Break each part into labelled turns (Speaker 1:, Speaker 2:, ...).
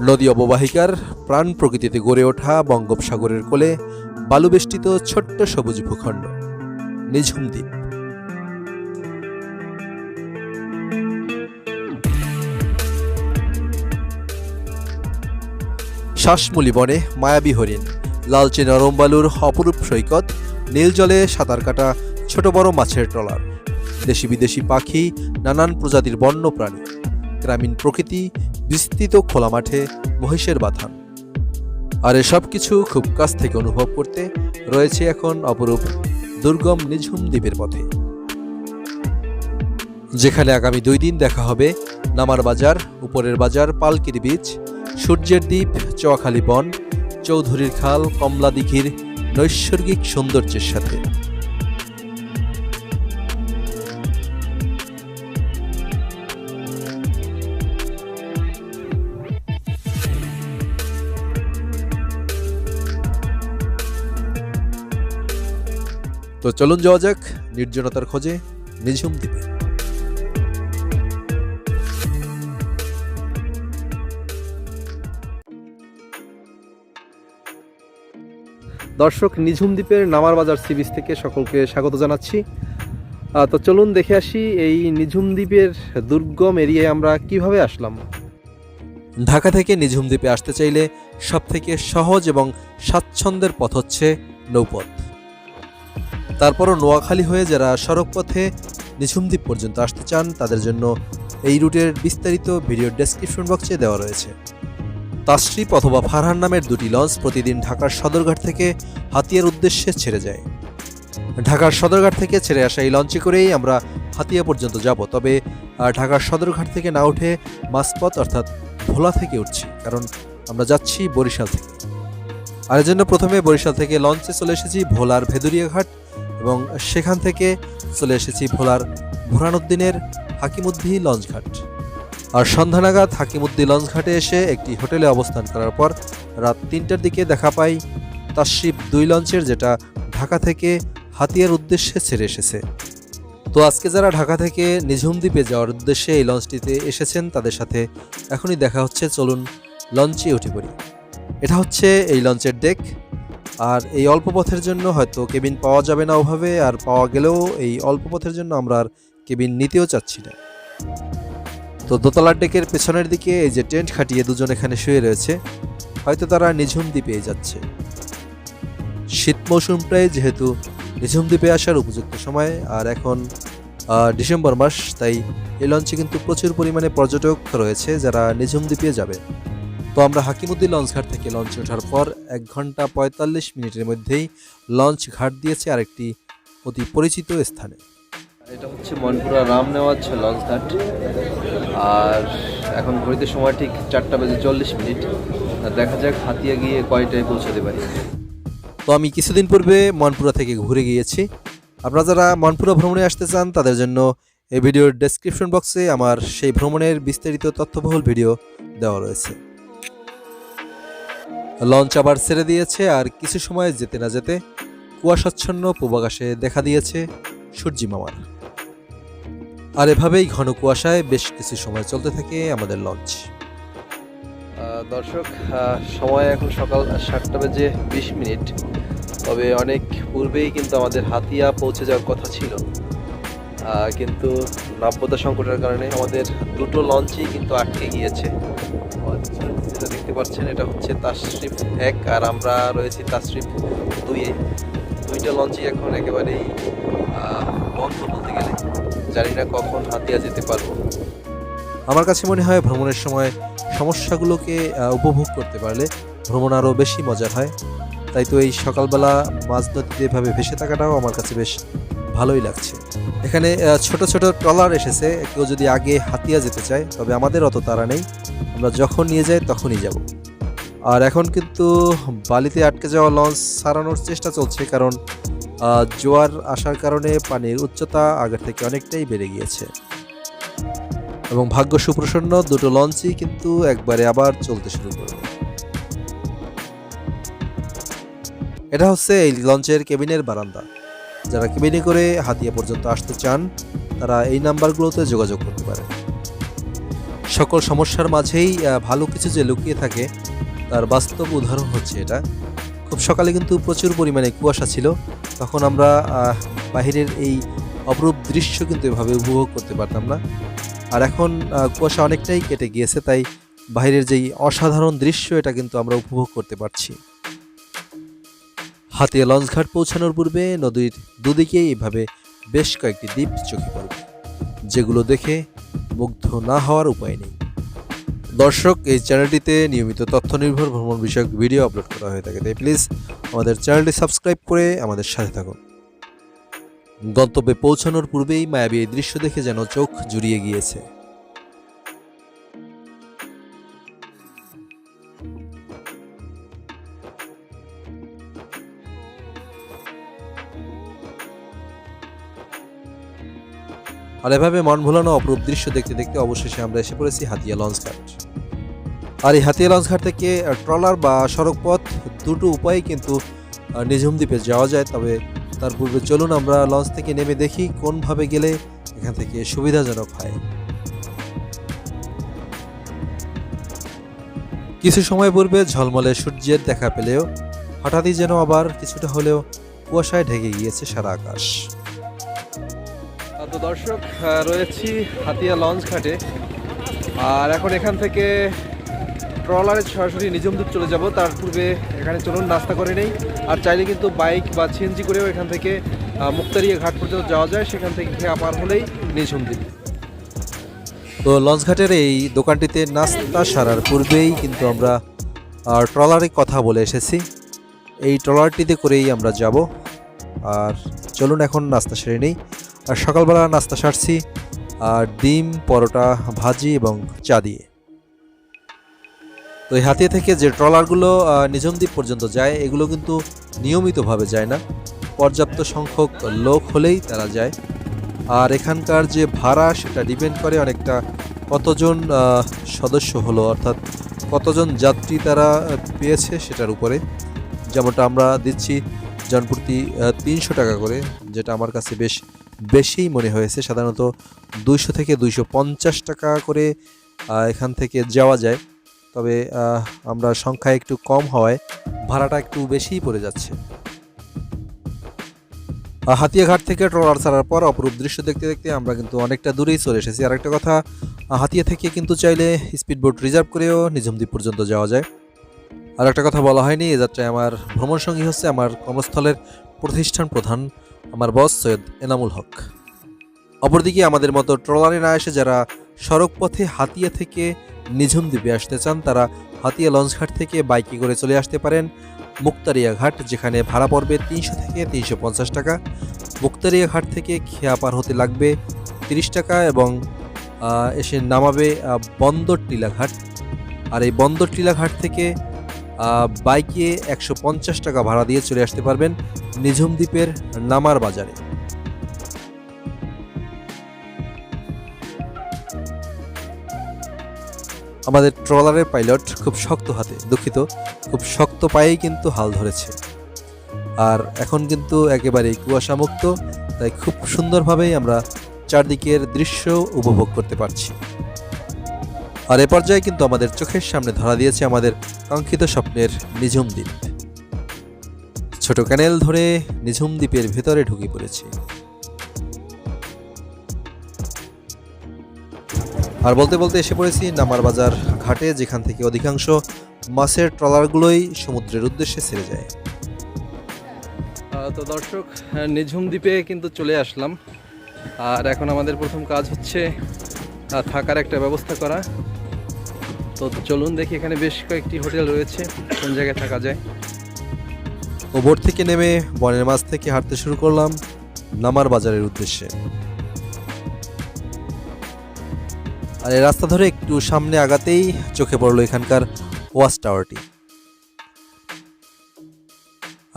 Speaker 1: নদী অববাহিকার প্রাণ প্রকৃতিতে গড়ে ওঠা বঙ্গোপসাগরের কোলে বালুবেষ্টিত ছোট্ট সবুজ ভূখণ্ড, নিঝুম দ্বীপ। শ্বাসমূলি বনে মায়াবী হরিণ, লালচে নরম বালুর অপরূপ সৈকত, নীল জলে সাঁতার কাটা ছোট বড় মাছের ট্রলার, দেশি বিদেশি পাখি, নানান প্রজাতির বন্য প্রাণী গ্রামীণ প্রকৃতি বিস্তৃত খোলা মাঠে মহিষের বাথান আর এসব কিছু খুব কাছ থেকে অনুভব করতে রয়েছে এখন অপরূপ দুর্গম নিঝুম দ্বীপের পথে। যেখানে আগামী দুই দিন দেখা হবে নামার বাজার, উপরের বাজার, পালকির বীচ, সূর্যের দ্বীপ, চোয়াখালী বন, চৌধুরীর খাল কমলা দিঘির নৈসর্গিক সৌন্দর্যের সাথে। তো চলুন যাওয়া যাক, নির্জনতার খোঁজে নিঝুম দ্বীপে। দর্শক নিঝুম দ্বীপের নামার বাজার সি থেকে সকলকে স্বাগত জানাচ্ছি। তো চলুন দেখে আসি এই নিঝুম দ্বীপের দুর্গম এরিয়ায় আমরা কীভাবে আসলাম। ঢাকা থেকে নিঝুম দ্বীপে আসতে চাইলে সবথেকে সহজ এবং স্বাচ্ছন্দ্যের পথ হচ্ছে নৌপথ। তারপরও নোয়াখালী হয়ে যারা সড়ক পথে নিঝুম পর্যন্ত আসতে চান, তাদের জন্য এই রুটের বিস্তারিত ভিডিও ডেসক্রিপশন বক্সে দেওয়া রয়েছে। তাসরিপ অথবা ফারহান নামের দুটি লঞ্চ প্রতিদিন ঢাকার সদরঘাট থেকে হাতিয়ার উদ্দেশ্যে ছেড়ে যায়। ঢাকার সদরঘাট থেকে ছেড়ে আসা এই লঞ্চে করেই আমরা হাতিয়া পর্যন্ত যাব। তবে ঢাকার সদরঘাট থেকে না উঠে মাসপথ অর্থাৎ ভোলা থেকে উঠছি, কারণ আমরা যাচ্ছি বরিশাল থেকে। আর জন্য প্রথমে বরিশাল থেকে লঞ্চে চলে এসেছি ভোলার ভেদুরিয়া ঘাট এবং সেখান থেকে চলে এসেছি ভোলার ভোরানুদ্দিনের হাকিমুদ্দি লঞ্চ ঘাট। আর সন্ধ্যা নাগাদ হাকিমুদ্দি লঞ্চ ঘাটে এসে একটি হোটেলে অবস্থান করার পর রাত তিনটার দিকে দেখা পাই তাশরিফ দুই লঞ্চের, যেটা ঢাকা থেকে হাতিয়ার উদ্দেশ্যে ছেড়ে এসেছে। তো আজকে যারা ঢাকা থেকে নিঝুম দ্বীপে যাওয়ার উদ্দেশ্যে এই লঞ্চটিতে এসেছেন, তাদের সাথে এখনই দেখা হচ্ছে। চলুন লঞ্চে উঠে পড়ি। এটা হচ্ছে এই লঞ্চের ডেক আর এই অল্প পথের জন্য হয়তো কেবিন পাওয়া যাবে না ওভাবে, আর পাওয়া গেলেও এই অল্প পথের জন্য আমরা আর কেবিন নিতেও চাচ্ছি না। তো দোতলার ডেকের পেছনের দিকে এই যে টেন্ট খাটিয়ে দুজন এখানে শুয়ে রয়েছে, হয়তো তারা নিঝুম দ্বীপে যাচ্ছে। শীত মৌসুমটাই যেহেতু নিঝুম দ্বীপে আসার উপযুক্ত সময়, আর এখন ডিসেম্বর মাস, তাই এই লঞ্চে কিন্তু প্রচুর পরিমাণে পর্যটক রয়েছে যারা নিঝুম দ্বীপে যাবে। তো আমরা হাকিমুদ্দিন লঞ্চ ঘাট থেকে লঞ্চে ওঠার পর এক ঘণ্টা পঁয়তাল্লিশ মিনিটের মধ্যেই লঞ্চ ঘাট দিয়েছে আরেকটি অতি পরিচিত স্থানে। এটা হচ্ছে মনপুরা রাম নেওয়াজ লঞ্চ ঘাট। আর এখন ঘড়িতে সময় ঠিক চারটা বেজে চল্লিশ মিনিট। দেখা যাক হাতিয়া গিয়ে কয়টায় পৌঁছাতে পারি। তো আমি কিছুদিন পূর্বে মনপুরা থেকে ঘুরে গিয়েছি। আপনারা যারা মনপুরা ভ্রমণে আসতে চান তাদের জন্য এই ভিডিওর ডেসক্রিপশন বক্সে আমার সেই ভ্রমণের বিস্তারিত তথ্যবহুল ভিডিও দেওয়া রয়েছে। লঞ্চ আবার ছেড়ে দিয়েছে আর কিছু সময় যেতে না যেতে কুয়াশাচ্ছন্ন পূবাকাশে দেখা দিয়েছে সূর্যি মামার। আর এভাবেই ঘন কুয়াশায় বেশ কিছু সময় চলতে থাকে আমাদের লঞ্চ। দর্শক সময় এখন সকাল সাতটা বেজে বিশ মিনিট। তবে অনেক পূর্বেই কিন্তু আমাদের হাতিয়া পৌঁছে যাওয়ার কথা ছিল। কিন্তু নাব্যতা সংকটের কারণে আমাদের দুটো লঞ্চই কিন্তু আটকে গিয়েছে। দেখতে পাচ্ছেন, এটা হচ্ছে তাশরিফ এক, আর আমরা রয়েছি তাশরিফ দুইয়ে দুইটা লঞ্চই এখন একেবারেই বন্ধ বলতে গেলে। জানি না কখন হাতিয়া যেতে পারব। আমার কাছে মনে হয় ভ্রমণের সময় সমস্যাগুলোকে উপভোগ করতে পারলে ভ্রমণ আরও বেশি মজার হয়। তাই তো এই সকালবেলা মাছ নদীতে এভাবে ভেসে থাকাটাও আমার কাছে বেশ ভালোই লাগছে। এখানে ছোট ছোট ট্রলার এসেছে। কেউ যদি আগে হাতিয়া যেতে চায়, তবে আমাদের অত তারা নেই। আমরা যখন নিয়ে যাই, তখনই যাব। আর এখন কিন্তু বালিতে আটকে যাওয়া লঞ্চ সারানোর চেষ্টা চলছে কারণ জোয়ার আসার কারণে পানির উচ্চতা আগের থেকে অনেকটাই বেড়ে গিয়েছে। এবং ভাগ্য সুপ্রসন্ন, দুটো লঞ্চই কিন্তু একবারে আবার চলতে শুরু করবে এটা হচ্ছে এই লঞ্চের কেবিনের বারান্দা। যারা কেবিনে করে হাতিয়া পর্যন্ত আসতে চান, তারা এই নাম্বারগুলোতে যোগাযোগ করতে পারেন। সকল সমস্যার মাঝেই ভালো কিছু যে লুকিয়ে থাকে, তার বাস্তব উদাহরণ হচ্ছে এটা। খুব সকালে কিন্তু প্রচুর পরিমাণে কুয়াশা ছিল। তখন আমরা বাহিরের এই অপরূপ দৃশ্য কিন্তু এভাবে উপভোগ করতে পারতাম না। আর এখন কুয়াশা অনেকটাই কেটে গিয়েছে, তাই বাইরের যেই অসাধারণ দৃশ্য এটা কিন্তু আমরা উপভোগ করতে পারছি। হাতিয়া লঞ্চঘাট পৌঁছানোর পূর্বে নদীর দুদিকে এভাবে বেশ কয়েকটি দ্বীপ চোখে পড়বে। যেগুলো দেখে মুগ্ধ না হওয়ার উপায় নেই। দর্শক, এই চ্যানেলটিতে নিয়মিত তথ্য নির্ভর ভ্রমণ বিষয়ক ভিডিও আপলোড করা হয়ে থাকে। তাই প্লিজ আমাদের চ্যানেলটি সাবস্ক্রাইব করে আমাদের সাথে থাকুন। গন্তব্যে পৌঁছানোর পূর্বেই মায়াবী এই দৃশ্য দেখে যেন চোখ জুড়িয়ে গিয়েছে। আর এভাবে মন ভোলানো অপরূপ দৃশ্য দেখতে দেখতে অবশেষে আমরা এসে পড়েছি হাতিয়া লঞ্চ ঘাট। আর এই হাতিয়া লঞ্চ ঘাট থেকে ট্রলার বা সড়ক পথ দুটো উপায়ে কিন্তু নিঝুম দ্বীপে যাওয়া যায়। তবে তার পূর্বে চলুন আমরা লঞ্চ থেকে নেমে দেখি কোনভাবে গেলে এখান থেকে সুবিধাজনক হয়। কিছু সময় পূর্বে ঝলমলে সূর্যের দেখা পেলেও, হঠাৎই যেন আবার কিছুটা হলেও কুয়াশায় ঢেকে গিয়েছে সারা আকাশ। তো দর্শক রয়েছি হাতিয়া লঞ্চ ঘাটে। আর এখন এখান থেকে ট্রলারে সরাসরি নিজম দ্বীপ চলে যাব। তার পূর্বে এখানে চলুন, নাস্তা করে নেই। আর চাইলে কিন্তু বাইক বা সিএনজি করেও এখান থেকে মুক্তারিয়া ঘাট পর্যন্ত যাওয়া যায়। সেখান থেকে পার হলেই নিঝুম দ্বীপ। তো লঞ্চ ঘাটের এই দোকানটিতে নাস্তা সারার পূর্বেই কিন্তু আমরা ট্রলারে কথা বলে এসেছি। এই ট্রলারটিতে করেই আমরা যাব। আর চলুন, এখন নাস্তা সেরে নিই। আর সকালবেলা নাস্তা সারছি আর ডিম পরোটা ভাজি এবং চা দিয়ে। তো এই হাতিয়া থেকে যে ট্রলারগুলো আহ, নিঝুম দ্বীপ পর্যন্ত যায় এগুলো কিন্তু নিয়মিতভাবে যায় না। পর্যাপ্ত সংখ্যক লোক হলেই তারা যায়। আর এখানকার যে ভাড়া সেটা ডিপেন্ড করে অনেকটা কতজন সদস্য হলো অর্থাৎ কতজন যাত্রী তারা পেয়েছে সেটার উপরে। যেমনটা আমরা দিচ্ছি জনপ্রতি তিনশো টাকা করে যেটা আমার কাছে বেশ বেশিই মনে হয়েছে। সাধারণত দুইশো থেকে দুইশো পঞ্চাশ টাকা করে এখান থেকে যাওয়া যায়। তবে আমরা সংখ্যা একটু কম হওয়ায় ভাড়াটা একটু বেশিই পড়ে যাচ্ছে। হাতিয়াঘাট থেকে ট্রলার ছাড়ার পর অপরূপ দৃশ্য দেখতে দেখতে আমরা কিন্তু অনেকটা দূরেই চলে এসেছি। আর একটা কথা হাতিয়া থেকে কিন্তু চাইলে স্পিড বোট রিজার্ভ করেও নিঝুম দ্বীপ পর্যন্ত যাওয়া যায়। আর একটা কথা বলা হয়নি, এ যাত্রায় আমার ভ্রমণ সঙ্গী হচ্ছে আমার কর্মস্থলের প্রতিষ্ঠান প্রধান আমার বস সৈয়দ এনামুল হক। অপরদিকে আমাদের মতো ট্রলারে না এসে যারা সড়ক পথে হাতিয়া থেকে নিঝুম দ্বীপে আসতে চান, তারা হাতিয়া লঞ্চঘাট থেকে বাইকে করে চলে আসতে পারেন মুক্তারিয়া ঘাট, যেখানে ভাড়া পড়বে তিনশো থেকে তিনশো পঞ্চাশ টাকা। মুক্তারিয়া ঘাট থেকে খেয়া পার হতে লাগবে তিরিশ টাকা এবং এসে নামাবে বন্দর টিলা ঘাট। আর এই বন্দর টিলা ঘাট থেকে বাইকে একশো পঞ্চাশ টাকা ভাড়া দিয়ে চলে আসতে পারবেন নিঝুম দ্বীপের নামার বাজারে। আমাদের ট্রলারের পাইলট খুব শক্ত হাতে, দুঃখিত, খুব শক্ত পায়েই কিন্তু হাল ধরেছে। আর এখন কিন্তু একেবারেই কুয়াশা মুক্ত তাই খুব সুন্দরভাবেই আমরা চারদিকের দৃশ্য উপভোগ করতে পারছি। আর এ পর্যায়ে কিন্তু আমাদের চোখের সামনে ধরা দিয়েছে আমাদের কাঙ্ক্ষিত স্বপ্নের নিঝুম দ্বীপ। ছোট ক্যানেল ধরে নিঝুম দ্বীপের ভেতরে ঢুকে পড়েছি। আর বলতে বলতে এসে পড়েছি নামার বাজার ঘাটে, যেখান থেকে অধিকাংশ মাছের ট্রলারগুলোই সমুদ্রের উদ্দেশ্যে ছেড়ে যায়। তো দর্শক, নিঝুম দ্বীপে কিন্তু চলে আসলাম। আর এখন আমাদের প্রথম কাজ হচ্ছে থাকার একটা ব্যবস্থা করা। তো চলুন দেখি এখানে বেশ কয়েকটি হোটেল রয়েছে, কোন জায়গায় থাকা যায়। ও থেকে নেমে বনের মাছ থেকে হাঁটতে শুরু করলাম নামার বাজারের উদ্দেশ্যে। আর এই রাস্তা ধরে একটু সামনে আগাতেই চোখে পড়ল এখানকার ওয়াচ টাওয়ারটি।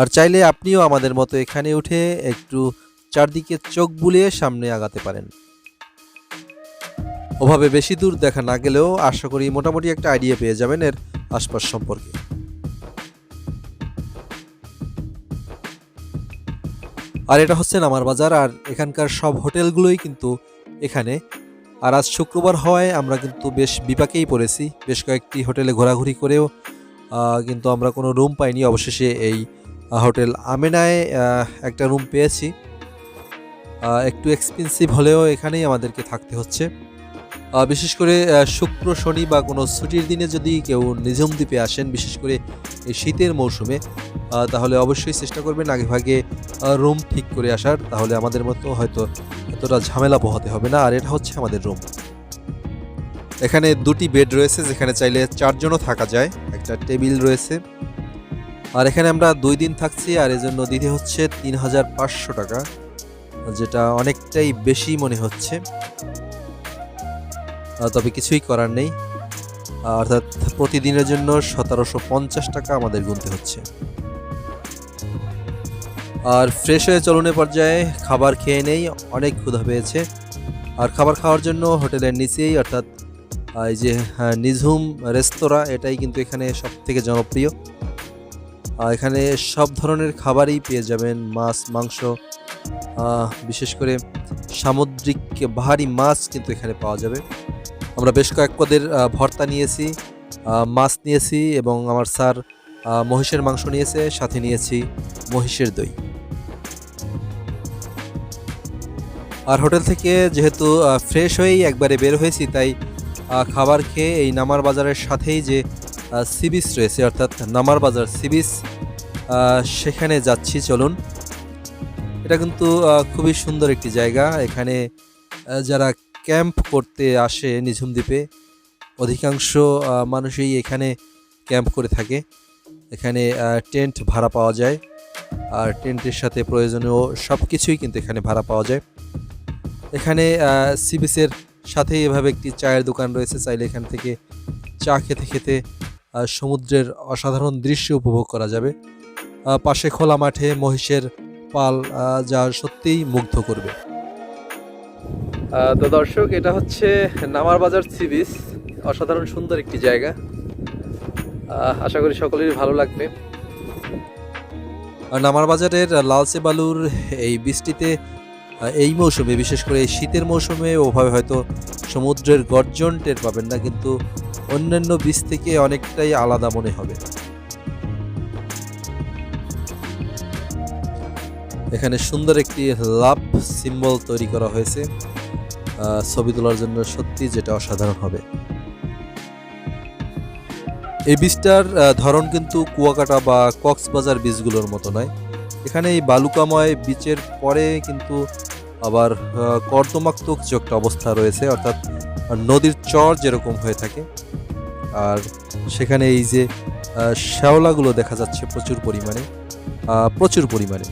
Speaker 1: আর চাইলে আপনিও আমাদের মতো এখানে উঠে একটু চারদিকে চোখ বুলিয়ে সামনে আগাতে পারেন। ওভাবে বেশি দূর দেখা না গেলেও আশা করি মোটামুটি একটা আইডিয়া পেয়ে যাবেন এর আশপাশ সম্পর্কে। আর এটা হচ্ছে নামার বাজার, আর এখানকার সব হোটেলগুলোই কিন্তু এখানে। আর আজ শুক্রবার হওয়ায় আমরা কিন্তু বেশ বিপাকেই পড়েছি, বেশ কয়েকটি হোটেলে ঘোরাঘুরি করেও কিন্তু আমরা কোনো রুম পাইনি। অবশেষে এই হোটেল আমেনায় একটা রুম পেয়েছি। একটু এক্সপেন্সিভ হলেও এখানেই আমাদেরকে থাকতে হচ্ছে। বিশেষ করে শুক্র, শনি বা কোনো ছুটির দিনে যদি কেউ নিঝুম দ্বীপে আসেন, বিশেষ করে এই শীতের মৌসুমে তাহলে অবশ্যই চেষ্টা করবেন আগে ভাগে রুম ঠিক করে আসার। তাহলে আমাদের মতো হয়তো এতটা ঝামেলা পোহাতে হবে না। আর এটা হচ্ছে আমাদের রুম। এখানে দুটি বেড রয়েছে, যেখানে চাইলে চারজনও থাকা যায়। একটা টেবিল রয়েছে। আর এখানে আমরা দুই দিন থাকছি, আর এজন্য দিতে হচ্ছে তিন হাজার পাঁচশো টাকা, যেটা অনেকটাই বেশি মনে হচ্ছে। তবে কিছুই করার নেই। অর্থাৎ প্রতিদিনের জন্য সতেরোশো পঞ্চাশ টাকা আমাদের গুনতে হচ্ছে। আর ফ্রেশ হয়ে চলনের পর্যায়ে খাবার খেয়ে নেই অনেক ক্ষুধা পেয়েছে। আর খাবার খাওয়ার জন্য হোটেলের নিচেই অর্থাৎ এই যে হ্যাঁ, নিঝুম রেস্তোরাঁ এটাই কিন্তু এখানে সব থেকে জনপ্রিয় এখানে সব ধরনের খাবারই পেয়ে যাবেন মাছ মাংস বিশেষ করে সামুদ্রিক ভারী মাছ কিন্তু এখানে পাওয়া যাবে। আমরা বেশ কয়েক পদের ভর্তা নিয়েছি মাছ নিয়েছি এবং আমার স্যার মহিষের মাংস নিয়েছে, সাথে নিয়েছি মহিষের দই। আর হোটেল থেকে যেহেতু ফ্রেশ হয়েই একবারে বের হয়েছি, তাই খাবার খেয়ে এই নামার বাজারের সাথেই যে সি বিচ রয়েছে, অর্থাৎ নামার বাজার সি বিচ সেখানে যাচ্ছি, চলুন। এটা কিন্তু খুবই সুন্দর একটি জায়গা। এখানে যারা ক্যাম্প করতে আসে নিঝুম দ্বীপে। অধিকাংশ মানুষই এখানে ক্যাম্প করে থাকে। এখানে টেন্ট ভাড়া পাওয়া যায়। আর টেন্টের সাথে প্রয়োজনীয় সব কিছুই কিন্তু এখানে ভাড়া পাওয়া যায়। এখানে সি বিচের সাথে এভাবে একটি চায়ের দোকান রয়েছে। চাইলে এখান থেকে চা খেতে খেতে সমুদ্রের অসাধারণ দৃশ্য উপভোগ করা যাবে। পাশে খোলা মাঠে মহিষের পাল যা সত্যিই মুগ্ধ করবে। তো দর্শক, এটা হচ্ছে নামার বাজার সি অসাধারণ সুন্দর একটি জায়গা। আশা করি সকলেরই ভালো লাগবে। নামার বাজারের লালচে বালুর এই বৃষ্টিতে এই মৌসুমে, বিশেষ করে এই শীতের মৌসুমে, ওভাবে হয়তো সমুদ্রের গর্জন টের পাবেন না, কিন্তু অন্যান্য বীজ থেকে অনেকটাই আলাদা মনে হবে। এখানে সুন্দর একটি লাভ সিম্বল তৈরি করা হয়েছে। ছবি তোলার জন্য সত্যি যেটা অসাধারণ হবে। এই বীজটার ধরন কিন্তু কুয়াকাটা বা কক্সবাজার বীজগুলোর মতো নয়। এখানে এই বালুকাময় বীচের পরে কিন্তু আবার আহ, কর্দমাক্তক যে একটা অবস্থা রয়েছে অর্থাৎ নদীর চর যেরকম হয়ে থাকে আর সেখানে এই যে শ্যাওলাগুলো দেখা যাচ্ছে প্রচুর পরিমাণে প্রচুর পরিমাণে।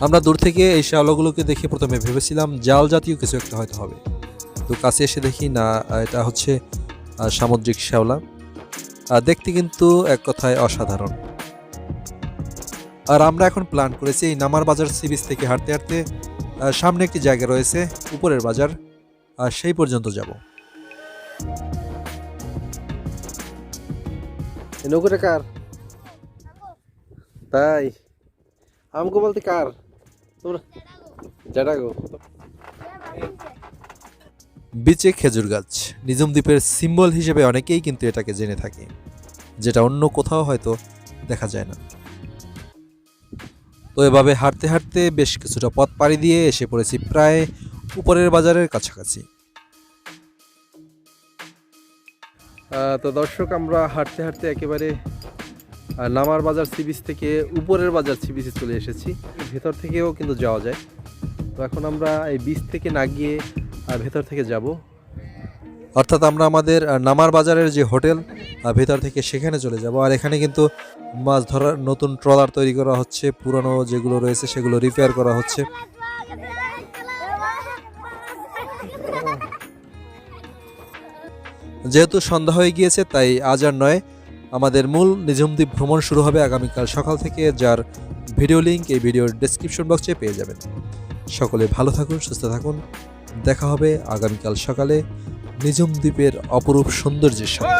Speaker 1: আমরা দূর থেকে এই শ্যাওলাগুলোকে দেখে প্রথমে ভেবেছিলাম জাল জাতীয় কিছু একটা হয়তো হবে। তো কাছে এসে দেখি, না, এটা হচ্ছে সামুদ্রিক শ্যাওলা। দেখতে কিন্তু এক কথায় অসাধারণ। আর আমরা এখন প্ল্যান করেছি এই নামার বাজার সি বিচ থেকে হাঁটতে হাঁটতে সামনে একটি জায়গা রয়েছে, উপরের বাজার। আর সেই পর্যন্ত যাব। কার? তাই। আমগো বলতে কার? বিচে খেজুর গাছ। নিজম দ্বীপের সিম্বল হিসেবে অনেকেই কিন্তু এটাকে জেনে থাকে। যেটা অন্য কোথাও হয়তো দেখা যায় না। তো এভাবে হাঁটতে হাঁটতে বেশ কিছুটা পথ পাড়ি দিয়ে এসে পড়েছি প্রায় উপরের বাজারের কাছাকাছি। তো দর্শক আমরা হাঁটতে হাঁটতে একেবারে নামার বাজার সি বিচ থেকে উপরের বাজার সি বিচে চলে এসেছি। ভেতর থেকেও কিন্তু যাওয়া যায়। তো এখন আমরা এই বিচ থেকে না গিয়ে ভেতর থেকে যাব। অর্থাৎ আমরা আমাদের নামার বাজারের যে হোটেল ভেতর থেকে সেখানে চলে যাব। আর এখানে কিন্তু মাছ ধরার নতুন ট্রলার তৈরি করা হচ্ছে। পুরনো যেগুলো রয়েছে সেগুলো রিপেয়ার করা হচ্ছে। যেহেতু সন্ধ্যা হয়ে গিয়েছে, তাই আজ আর নয়। আমাদের মূল নিঝুমদ্বীপ ভ্রমণ শুরু হবে আগামীকাল সকাল থেকে, যার ভিডিও লিঙ্ক এই ভিডিওর ডেসক্রিপশন বক্সে পেয়ে যাবেন। সকলে ভালো থাকুন, সুস্থ থাকুন। দেখা হবে আগামীকাল সকালে নিঝুম দ্বীপের অপরূপ সৌন্দর্যের সাথে।